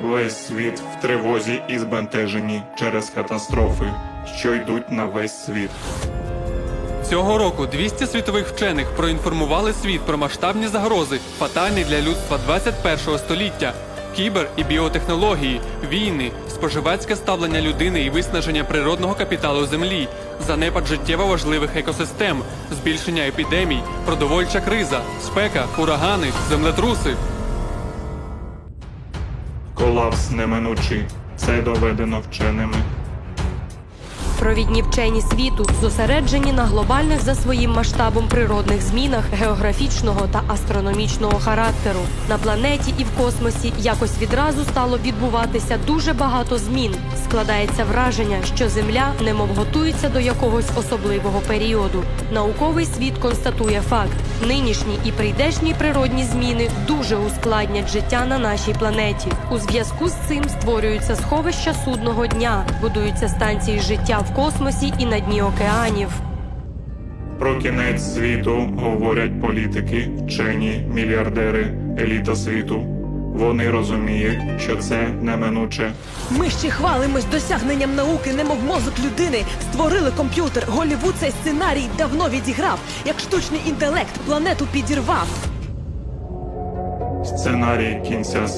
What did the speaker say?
Весь світ в тривозі і збентеженні через катастрофи, що йдуть на весь світ. Цього року 200 світових вчених проінформували світ про масштабні загрози, фатальні для людства 21 століття. Кібер і біотехнології, війни, споживацьке ставлення людини і виснаження природного капіталу землі, занепад життєво важливих екосистем, збільшення епідемій, продовольча криза, спека, урагани, землетруси. Колапс неминучий. Це доведено вченими. Провідні вчені світу зосереджені на глобальних за своїм масштабом природних змінах географічного та астрономічного характеру. На планеті і в космосі якось відразу стало відбуватися дуже багато змін. Складається враження, що Земля немов готується до якогось особливого періоду. Науковий світ констатує факт: нинішні і прийдешні природні зміни дуже ускладнять життя на нашій планеті. У зв'язку з цим створюються сховища судного дня, будуються станції життя в космосі і на дні океанів. Про кінець світу говорять політики, вчені, мільярдери, еліта світу. Вони розуміють, що це неминуче. Ми ще хвалимось досягненням науки, немов мозок людини. Створили комп'ютер. Голівуд цей сценарій давно відіграв. Як штучний інтелект планету підірвав. Сценарій кінця